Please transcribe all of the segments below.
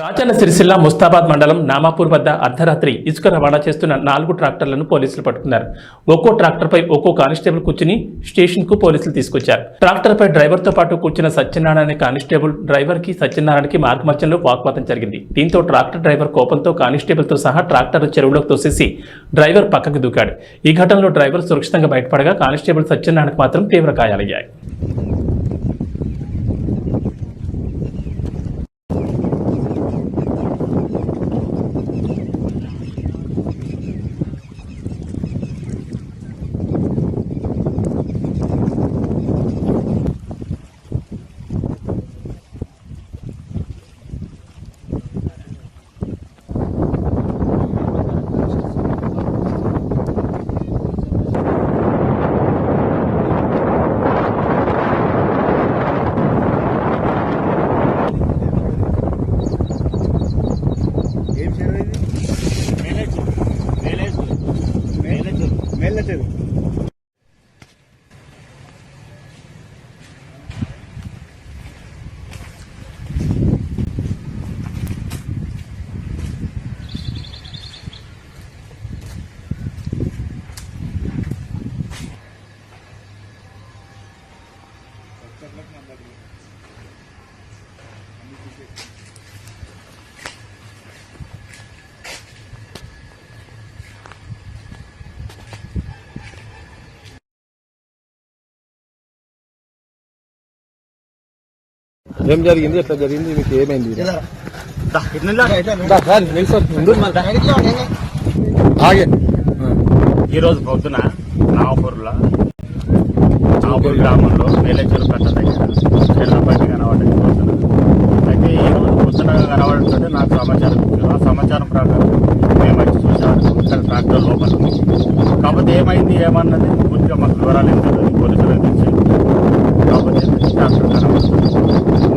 రాజన్న సిరిసిల్ల ముస్తాబాద్ మండలం నామాపూర్ వద్ద అర్ధరాత్రి ఇసుక రవాణా చేస్తున్న నాలుగు ట్రాక్టర్లను పోలీసులు పట్టుకున్నారు. ఒక్కో ట్రాక్టర్పై ఒక్కో కానిస్టేబుల్ కూర్చుని స్టేషన్కు పోలీసులు తీసుకొచ్చారు. ట్రాక్టర్పై డ్రైవర్తో పాటు కూర్చున్న సత్యనారాయణ కానిస్టేబుల్ డ్రైవర్కి సత్యనారాయణకి మార్గమధ్యంలో వాగ్వాదం జరిగింది. దీంతో ట్రాక్టర్ డ్రైవర్ కోపంతో కానిస్టేబుల్తో సహా ట్రాక్టర్ చెరువులోకి తోసేసి డ్రైవర్ పక్కకు దూకాడు. ఈ ఘటనలో డ్రైవర్ సురక్షితంగా బయటపడగా కానిస్టేబుల్ సత్యనారాయణకు మాత్రం తీవ్ర గాయాలయ్యాయి. ఇది మేళ్ళ చెరువు ఏం జరిగింది? ఎట్లా జరిగింది? మీకు ఏమైంది? ఆగే. ఈ రోజు పొద్దున నావపూర్లో నావపూర్ గ్రామంలో మేలేచూరు కట్ట దగ్గర బండి కనబడ్డది పొద్దున. అయితే ఈ రోజు పొద్దున కనబడుతుంటే నాకు సమాచారం ఆ సమాచారం ప్రకారం మేము వచ్చి చూసాము. ఇక్కడ ట్రాక్టర్ లోపల ఉంది. కాకపోతే ఏమైంది? ఏమన్నది పూర్తిగా మాకు వివరాలు ఏం తెలియదు పోలీసులకు తెచ్చి కాకపోతే ట్రాక్టర్ కనబడుతుంది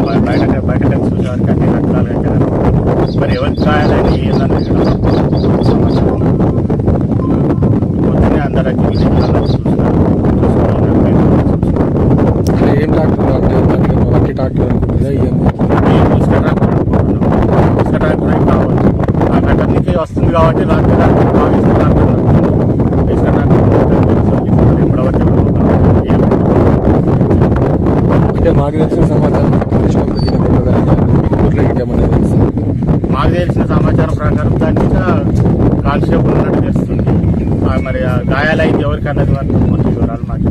బయ- బయట బయట చూసేవారికి అన్ని రకాలుగా కనబడుతుంది మరి ఎవరికి కాయాలని ఏందన్నది కూడా మాకు సమాచారం లేదు. పొద్దున్నే అందరూ వచ్చి విలేజ్లలో చూసినారు. చూసుకుని అంటే ఏం డాక్టర్ అంటే అంటే వట్టి డాక్టర్ అనుకుంటుందా ఏమో మేము ఇసుక ట్రాక్టర్ అనుకుంటున్నాం. ఇసుక ట్రాక్టర్ ఏం కావచ్చు ఆ గట్ట నుంచి వస్తుంది కాబట్టి రాత్రి రాత్రి బాగా ఇసుక ట్రాక్టర్ నడుస్తుంది. ఇసుక ట్రాక్టర్ నడుస్తుంది. తెలుసు. ఇప్పుడు వచ్చి ఇప్పుడు పోతున్నాం. ఏం అంటే మాకు తెలిసిన సమాచారం మీకు తెలిసిన సమాచారం ప్రకారం దాని మీద కానిస్టేబుల్ ఉన్నట్టు తెలుస్తుంది మరి గాయాలైంది ఎవరికి అన్నది మన వివరాలు మాకు